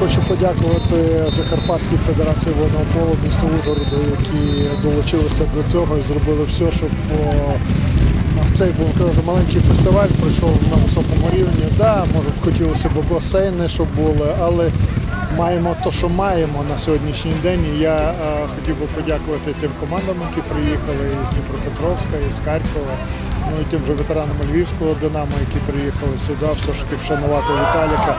Хочу подякувати Закарпатській Федерації водного полу місту Ужгороду, які долучилися до цього і зробили все, щоб цей був маленький фестиваль пройшов на високому рівні. Да, може хотілося б басейни, щоб були, але маємо те, що маємо на сьогоднішній день. І я е, хотів би подякувати тим командам, які приїхали із Дніпропетровська, із Харкова, ну і тим же ветеранам Львівського Динамо, які приїхали сюди, все ж таки вшанувати Віталіка.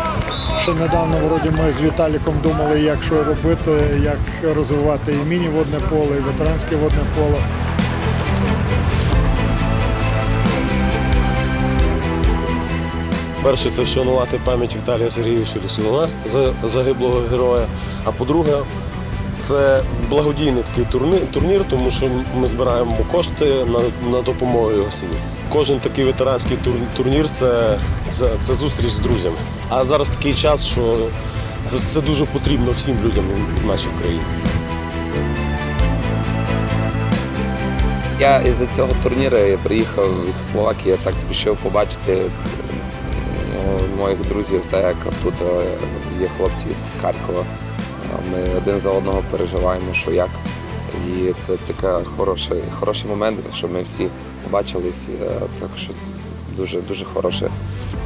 Ще недавно вроді ми з Віталіком думали, як що робити, як розвивати і міні-водне поле, і ветеранське водне поле. Перше, це вшанувати пам'ять Віталія Сергійовича Лісуна, за- загиблого героя. А по-друге, це благодійний такий турнір, турнір, тому що ми збираємо кошти на, на допомогу його сім'ї. Кожен такий ветеранський тур- турнір це, це, це зустріч з друзями. А зараз такий час, що це, це дуже потрібно всім людям в нашій країні. Я із цього турніру приїхав з Словакії, я так спішив побачити моїх друзів, так як тут е, є хлопці з Харкова. Е, Ми один за одного переживаємо, що як. І це така хороший, хороший момент, що ми всі побачились. е, Так що це дуже дуже хороша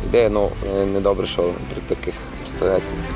ідея. Ну недобре, що при таких обстоятельствах.